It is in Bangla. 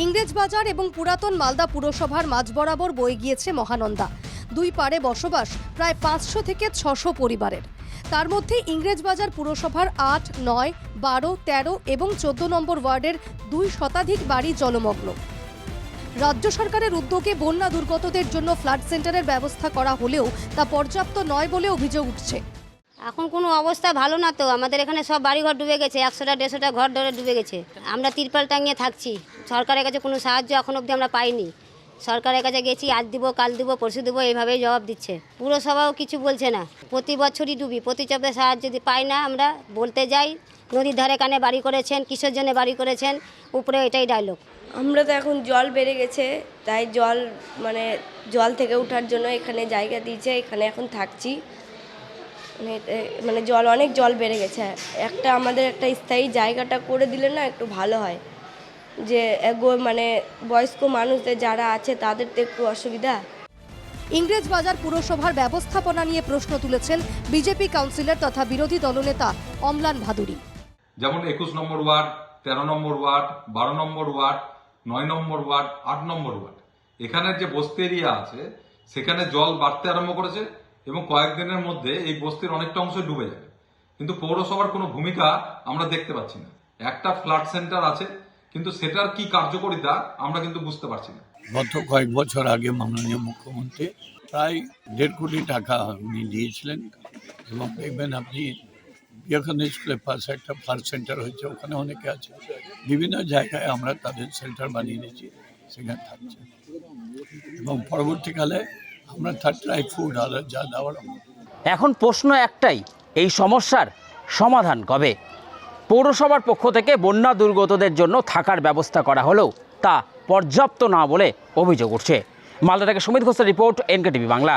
ইংরেজবাজার এবং পুরাতন মালদা পুরসভার মাঝ বরাবর বয়ে গিয়েছে মহানন্দা। দুই পারে বসবাস প্রায় পাঁচশো থেকে ছশো পরিবারের। তার মধ্যে ইংরেজবাজার পুরসভার আট, নয়, বারো, তেরো এবং চোদ্দ নম্বর ওয়ার্ডের দুই শতাধিক বাড়ি জলমগ্ন। রাজ্য সরকারের উদ্যোগে বন্যা দুর্গতদের জন্য ফ্লাড সেন্টারের ব্যবস্থা করা হলেও তা পর্যাপ্ত নয় বলে অভিযোগ উঠছে। এখন কোনো অবস্থা ভালো না তো। আমাদের এখানে সব বাড়িঘর ডুবে গেছে, একশোটা, দেড়শোটা ঘর ধরে ডুবে গেছে। আমরা তিরপাল টাঙিয়ে থাকছি। সরকারের কাছে কোনো সাহায্য এখন অবধি আমরা পাইনি। সরকারের কাছে গেছি, আজ দিব, কাল দিব, পরশু দেবো, এইভাবেই জবাব দিচ্ছে। পুরসভাও কিছু বলছে না। প্রতি বছরই ডুবি, প্রতি চপে সাহায্য যদি পাই না আমরা, বলতে যাই। নদীর ধারে কানে বাড়ি করেছেন, কিসের জন্য বাড়ি করেছেন, উপরে এটাই ডায়লগ আমরা তো এখন জল বেড়ে গেছে, তাই জল মানে জল থেকে ওঠার জন্য এখানে জায়গা দিয়েছে, এখানে এখন থাকছি। মানে মানে জল অনেক জল বেড়ে গেছে। একটা আমাদের একটা স্থায়ী জায়গাটা করে দিলে না একটু ভালো হয়। যে মানে বয়স্ক মানুষদের যারা আছে তাদের তো একটু অসুবিধা। ইংরেজবাজার পুরসভার ব্যবস্থাপনা নিয়ে প্রশ্ন তুলেছেন বিজেপি কাউন্সিলর তথা বিরোধী দলনেতা অমলান ভাদুরী। যেমন একুশ নম্বর ওয়ার্ড তেরো নম্বর ওয়ার্ড বারো নম্বর ওয়ার্ড নয় নম্বর ওয়ার্ড আট নম্বর ওয়ার্ড। এখানে যে বস্তি এরিয়া আছে সেখানে জল বাড়তে আরম্ভ করেছে। এবং কয়েকদিনের মধ্যে এই বস্তির অনেকটা অংশ ডুবে যাবে। কিন্তু পৌরসভার কোনো ভূমিকা আমরা দেখতে পাচ্ছি না। একটা ফ্লাড সেন্টার আছে, কিন্তু সেটার কি কার্যকরিতা আমরা কিন্তু বুঝতে পারছি না। গত কয়েক বছর আগে মাননীয় মুখ্যমন্ত্রী প্রায় দেড় কোটি টাকা উনি দিয়েছিলেন এবং দেখবেন আপনি বিবেকানন্দ স্কুলের পাশে একটা ফার্স্ট সেন্টার হয়েছে, ওখানে অনেকে আছে। বিভিন্ন জায়গায় আমরা তাদের সেন্টার বানিয়ে দিয়েছি, সেখানে থাকছে। এবং পরবর্তীকালে আমরা ফুড যা দেওয়ার এখন প্রশ্ন একটাই, এই সমস্যার সমাধান কবে? পৌরসভার পক্ষ থেকে বন্যা দুর্গতদের জন্য থাকার ব্যবস্থা করা হলেও তা পর্যাপ্ত না বলে অভিযোগ উঠছে। মালদা থেকে সুমিত ঘোষের রিপোর্ট এনকে টিভি বাংলা।